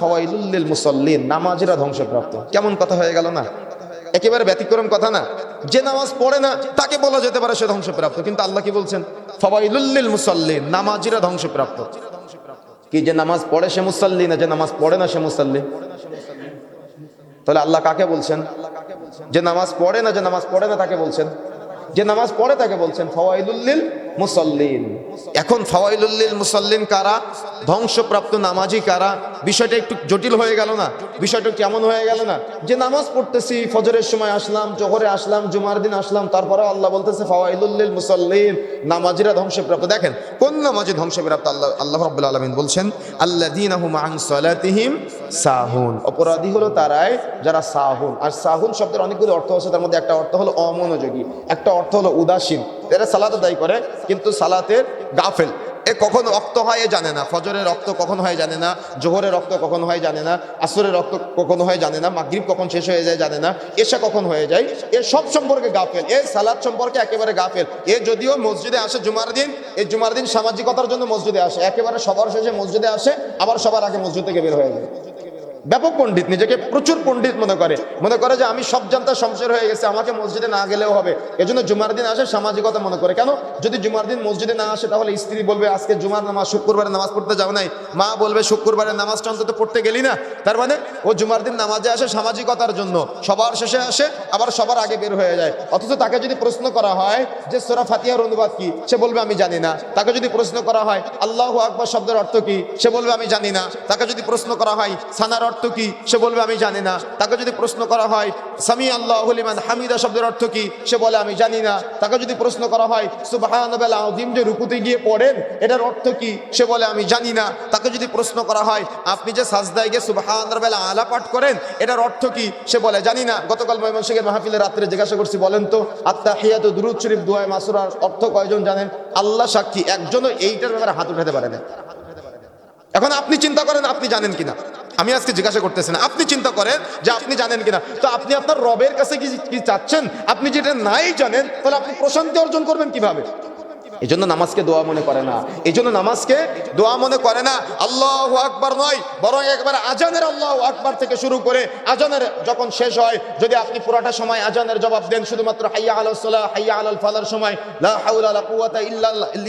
ফওয়াইলুল্লিল মুসল্লিন, নামাজিরা ধ্বংসপ্রাপ্ত। কেমন কথা হয়ে গেল না? একেবারে ব্যতিক্রম কথা না? যে নামাজ পড়ে না, তাকে বলা যেতে পারে সে ধ্বংসপ্রাপ্ত। কিন্তু আল্লাহ কি বলছেন? ফওয়াইলুল্লিল মুসল্লিন, নামাজিরা ধ্বংসপ্রাপ্ত। কি যে নামাজ পড়ে সে মুসল্লি না যে নামাজ পড়ে না সে মুসল্লি তাহলে আল্লাহ কাকে বলছেন? যে নামাজ পড়ে না, যে নামাজ পড়ে না তাকে বলছেন? যে নামাজ পড়ে তাকে বলছেন ফওয়াইলুল্লিল মুসল্লিন। এখন ফওয়াইলুল্লিল মুসল্লিন কারা? ধ্বংসপ্রাপ্ত নামাজি কারা? বিষয়টা একটু জটিল হয়ে গেল না? বিষয়টা কেমন হয়ে গেল না? যে নামাজ পড়তেছি, ফজরের সময় আসলাম, জোহরে আসলাম, জুমার দিন আসলাম তারপরে আল্লাহ বলতেছে ফওয়াইলুল্লিল মুসল্লিন, নামাজিরা ধ্বংসপ্রাপ্ত। দেখেন, কোন নামাজি ধ্বংসপ্রাপ্ত? আল্লাহ আল্লাহ রাব্বুল আলামিন বলছেন আল্লাযীনাহুম আন সালাতিহিম সাহুন। অপরাধী হলো তারাই যারা সাহুন। আর সাহুন শব্দের অনেকগুলো অর্থ আছে, তার মধ্যে একটা অর্থ হলো অমনোযোগী। একটা অর্থ হলো উদাসীন। এরা সালাত আদায় করে, কিন্তু সালাতের গাফেল। এ কখন রক্ত হয় এ জানে না। ফজরের রক্ত কখন হয় জানে না। জোহরের রক্ত কখন হয় জানে না। আসরের রক্ত কখন হয় জানে না। মাগরিব কখন শেষ হয়ে যায় জানে না। এসা কখন হয়ে যায়? এ সব সম্পর্কে গাফেল। এ সালাদ সম্পর্কে একেবারে গাফেল। এ যদিও মসজিদে আসে জুমার দিন এই জুমার দিন সামাজিকতার জন্য মসজিদে আসে। একেবারে সবার শেষে মসজিদে আসে, আবার সবার আগে মসজিদ থেকে বের হয়ে যায়। ব্যাপক পণ্ডিত, নিজেকে প্রচুর পণ্ডিত মনে করে। মনে করে যে আমি সব জানতা শমশের হয়ে গেছে, আমাকে মসজিদে না গেলেও হবে। এজন্য জুমার দিন আসে সামাজিকতা মনে করে। কেন? যদি জুমার দিন মসজিদে না আসে, তাহলে স্ত্রী বলবে, আজকে জুমার নামাজ, শুক্রবারে নামাজ পড়তে যাও নাই। মা বলবে শুক্রবারের নামাজটা অন্তত পড়তে গেলি না। তার মানে ও জুমার দিন নামাজে আসে সামাজিকতার জন্য। সবার শেষে আসে, আবার সবার আগে বের হয়ে যায়। অথচ তাকে যদি প্রশ্ন করা হয় যে, সোরা ফাতিয়ার অনুবাদ কি? সে বলবে, আমি জানি না। তাকে যদি প্রশ্ন করা হয়, আল্লাহ আকবর শব্দের অর্থ কি? সে বলবে, আমি জানি না। তাকে যদি প্রশ্ন করা হয়, সানার কি? সে বলবে, আমি জানি না। তাকে যদি প্রশ্ন করা হয়, সামি আল্লাহ লিমান হামিদা শব্দের অর্থ কি? সে বলে, আমি জানি না। তাকে যদি প্রশ্ন করা হয় সুবাহান আজিম যে রুকুতে গিয়ে পড়েন, এটার অর্থ কি? সে বলে, আমি জানি না। তাকে যদি প্রশ্ন করা হয়, আপনি যে সাজদায় গিয়ে সুবাহান বেলা আলা পাঠ করেন, এটার অর্থ কি? সে বলে, জানি না। গতকাল ময়মনসিংহের মাহফিলের রাত্রে জিজ্ঞাসা করছি, বলেন তো আত্মা হিয়াত দুরুদ শরীফ দুয়ায় মাসুরার অর্থ কয়জন জানেন? আল্লাহ সাক্ষী, একজনও এইটার ব্যাপারে হাত উঠাতে পারে না এখন আপনি চিন্তা করেন, আপনি জানেন কিনা? আমি আজকে জিজ্ঞাসা করতেছি না। আপনি চিন্তা করেন যে আপনি জানেন কিনা। তো আপনি আপনার রবের কাছে কি চাচ্ছেন? আপনি যেটা নাই জানেন, তাহলে আপনি প্রশান্তি অর্জন করবেন কীভাবে? এই জন্য নামাজকে দোয়া মনে করে না। এই জন্য নামাজকে দোয়া মনে করে না। আল্লাহ আকবার নয়, বরং একবার আজানের আল্লাহ আকবার থেকে শুরু করে আজানের যখন শেষ হয়, যদি আপনি পুরাটা সময় আজানের জবাব দেন, শুধুমাত্র হাইয়া আলাল সালাহ, হাইয়া আলাল ফালার সময়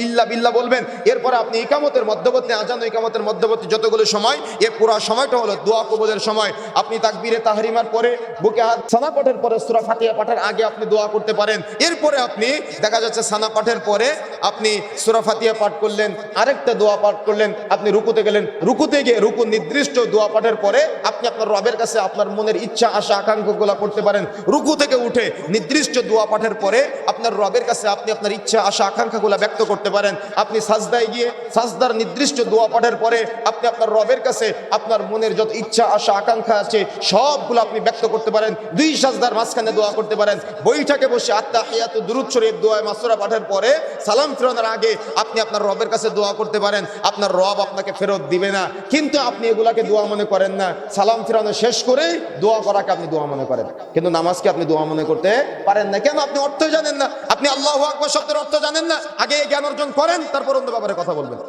ইল্লা বিল্লাহ বলবেন। এরপরে আপনি ইকামতের মধ্যবর্তী, আজান ইকামতের মধ্যবর্তী যতগুলো সময় এ পুরো সময়টা হলো দোয়া কবুলের সময়। আপনি তাকবীরে তাহরিমার পরে বুকে হাত সানা পাঠের পরে সূরা ফাতিহা পাঠের আগে আপনি দোয়া করতে পারেন। এরপরে আপনি দেখা যাচ্ছে সানা পাঠের পরে আপনি সূরা ফাতিহা পাঠ করলেন, আরেকটা দোয়া পাঠ করলেন, আপনি রুকুতে গেলেন। রুকুতে গিয়ে রুকু নির্দিষ্ট দোয়া পাঠের পরে আপনি আপনার রবের কাছে, আপনার মনের ইচ্ছা, আশা, আকাঙ্ক্ষাগুলো করতে পারেন। রুকু থেকে উঠে নির্দিষ্ট দোয়া পাঠের পরে আপনার রবের কাছে আপনি আপনার ইচ্ছা, আশা, আকাঙ্ক্ষাগুলো ব্যক্ত করতে পারেন। আপনি সাজদায় গিয়ে সাজদার নির্দিষ্ট দোয়া পাঠের পরে আপনি আপনার রবের কাছে আপনার মনের যত ইচ্ছা, আশা, আকাঙ্ক্ষা আছে, সবগুলো আপনি ব্যক্ত করতে পারেন। দুই সাজদার মাঝখানে দোয়া করতে পারেন। বৈঠকে বসে আত্মা হিয়াত দুরুদ শরীফ দোয়া মাসুরা পাঠের পরে সালাম ফেরানোর আগে আপনি আপনার রবের কাছে দোয়া করতে পারেন। আপনার রব আপনাকে ফেরত দিবে না। কিন্তু আপনি এগুলাকে দোয়া মনে করেন না। সালাম ফিরানো শেষ করে দোয়া করাকে আপনি দোয়া মনে করেন। কিন্তু নামাজকে আপনি দোয়া মনে করতে পারেন না। কেন? আপনি অর্থ জানেন না। আপনি আল্লাহ আকবর শব্দের অর্থ জানেন না। আগে জ্ঞান অর্জন করেন, তারপর অন্য ব্যাপারে কথা বলবেন।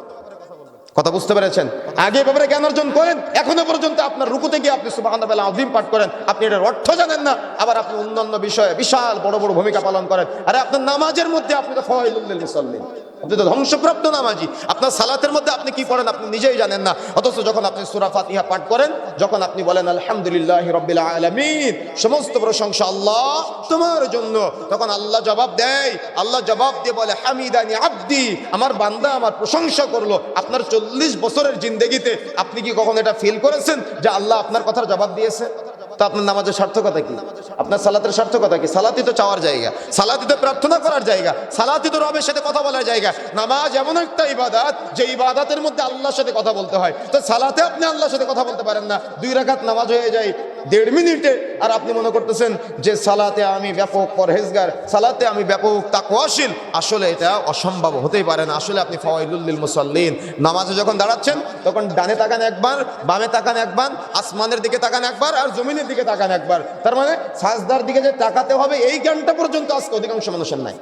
কথা বুঝতে পেরেছেন? আগে ব্যাপারে জ্ঞান অর্জন করেন, এখনও পর্যন্ত আপনার রুকুতে গিয়ে আপনি সুবাহ আজিম পাঠ করেন। আপনি এটার অর্থ জানেন না, আবার আপনি অন্যান্য বিষয়ে বিশাল বড় বড় ভূমিকা পালন করেন। আরে আপনার নামাজের মধ্যে আপনি তো ফয়লুল্লিল মুসল্লিন। আপনি তো ধ্বংসপ্রাপ্ত নামাজি। আপনার সালাতের মধ্যে আপনি কি পড়েন আপনি নিজেই জানেন না। অথচ যখন আপনি সুরা ইহা পাঠ করেন, যখন আপনি বলেন, আলহামদুলিল্লাহ রব্বিল সমস্ত প্রশংসা আল্লাহ তোমার জন্য। তখন আল্লাহ জবাব দেয়, আল্লাহ জবাব দিয়ে বলে, হামিদানি আব্দি আমার বান্দা আমার প্রশংসা করল। আপনার চল্লিশ বছরের জিন্দগিতে আপনি কি কখন এটা ফিল করেছেন যে আল্লাহ আপনার কথার জবাব দিয়েছে? তো আপনার নামাজের সার্থকতা কি? আপনার সালাতের সার্থকতা কি? সালাতি তো চাওয়ার জায়গা সালাতি তো প্রার্থনা করার জায়গা সালাতি তো রবের সাথে কথা বলার জায়গা। নামাজ এমন একটা ইবাদাত যে ইবাদাতের মধ্যে আল্লাহর সাথে কথা বলতে হয়। তো সালাতে আপনি আল্লাহর সাথে কথা বলতে পারেন না। দুই রেখাত নামাজ হয়ে যায় দেড় মিনিটে, আর আপনি মনে করতেছেন যে সালাতে আমি ব্যাপক পরহেজগার, সালাতে আমি ব্যাপক তাকওয়াশীল, আসলে এটা অসম্ভব হতেই পারে না। আসলে আপনি ফওয়াইলুল্লিল মুসাল্লিন, নামাজে যখন দাঁড়াচ্ছেন, তখন ডানে তাকান একবার, বামে তাকান একবার, আসমানের দিকে তাকান একবার, আর জমিনের দিকে তাকান একবার। তার মানে সাজদার দিকে যে তাকাতে হবে, এই জ্ঞানটা পর্যন্ত আজকে অধিকাংশ মানুষের নাই।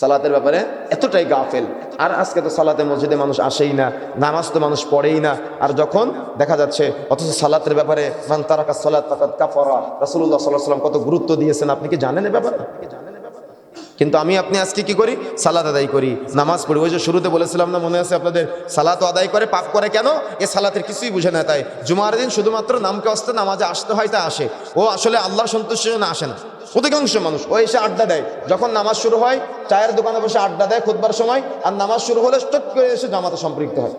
সালাতের ব্যাপারে এতটাই গাফেল। আর আজকে তো সালাতে মসজিদে মানুষ আসেই না, নামাজ তো মানুষ পড়েই না। আর যখন দেখা যাচ্ছে, অথচ সালাতের ব্যাপারে, মান তারাকা সালাত ফাকাদ কাফারা রাসূলুল্লাহ সাল্লাম কত গুরুত্ব দিয়েছেন, আপনি কি জানেন এ ব্যাপারে? কিন্তু আমি, আপনি আজকে কি করি? সালাত আদায় করি, নামাজ পড়ি। ওই যে শুরুতে বলেছিলাম না, মনে আছে আপনাদের? সালাত আদায় করে, পাপ করে কেন? এ সালাতের কিছুই বুঝে না তাই। জুমার দিন শুধুমাত্র নামকে আসতে, নামাজে আসতে হয় তা আসে। ও আসলে আল্লাহ সন্তুষ্টির জন্য আসে না। অধিকাংশ মানুষ, ও এসে আড্ডা দেয়। যখন নামাজ শুরু হয়, চায়ের দোকানে বসে আড্ডা দেয় খুদবার সময়, আর নামাজ শুরু হলে স্টক করে এসে জামাতে সম্পৃক্ত হয়।